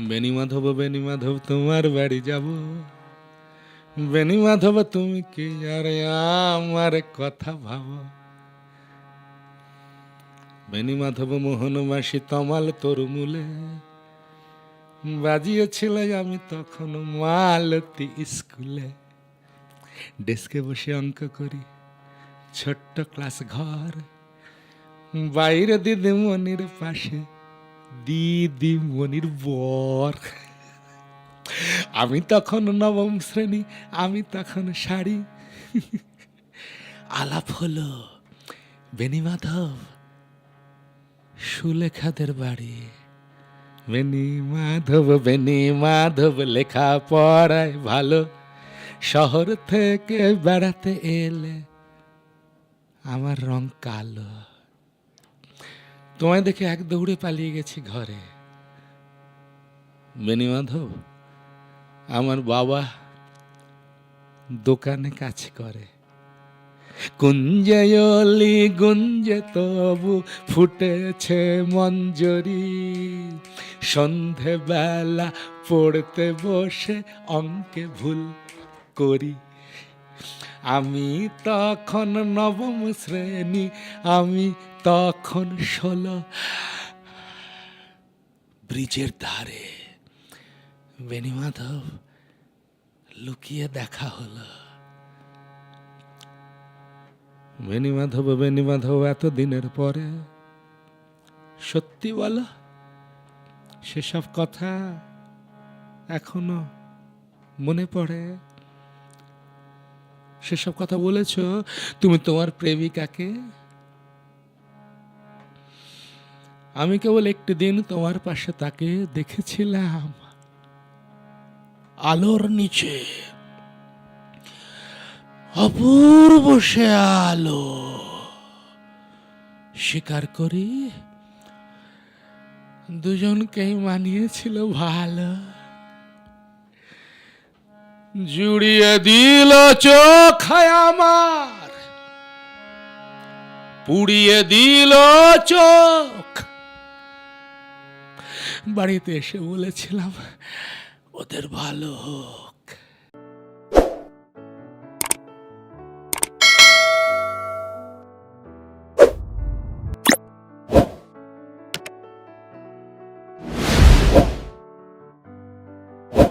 বেনি মাধব বেনি মাধব, তোমার বাড়ি যাব। বেনি মাধব, তুমি কি? আর আমার কথা ভাবো। বেনি মাধব, মোহন মাসি, তমাল তরুমূলে। বাজিয়েছিল আমি তখন মালতি স্কুলে। ডেস্কে বসে অঙ্ক করি, ছোট্ট ক্লাস ঘর। বাইরে দিদিমণির পাশে দিদিমণির বর আমি তখন নবম শ্রেণি, আমি তখন শাড়ি আলাপ হলো, বেনি মাধব, সুলেখাদের বাড়ি। বেনি মাধব বেনি মাধব, লেখা পড়ায় ভালো। শহর থেকে বেড়াতে এলে আমার রং কালো। তোমায় দেখে এক দৌড়ে পালিয়ে গেছি ঘরে। বেনি মাধব, আমার বাবা দোকানে কাজ করে। কুঞ্জয়লি গুঞ্জে তবু ফুটেছে মঞ্জরি। সন্ধেবেলা পড়তে বসে অঙ্কে ভুল করি। আমি তখন নবম শ্রেণি, আমি তখন ষোলো। ব্রিজের ধারে বেনি মাধব লুকিয়ে দেখা হলো। বেনি মাধব বেনি মাধব এত দিনের পরে সত্যি বলো সেসব কথা এখনও মনে পড়ে। সেসব কথা বলেছ? তুমি তোমার প্রেমিকাকে? আমি কেবল একটি দিন তোমার পাশে তাকে দেখেছিলাম। আলোর নিচে। অপূর্ব সে আলো। স্বীকার করি, দুজনকেই মানিয়েছিল ভালো। জুড়িয়ে দিল চোখায় আমার। পুড়িয়ে দিল চোখ। বাড়িতে এসে বলেছিলাম ওদের ভালো হোক।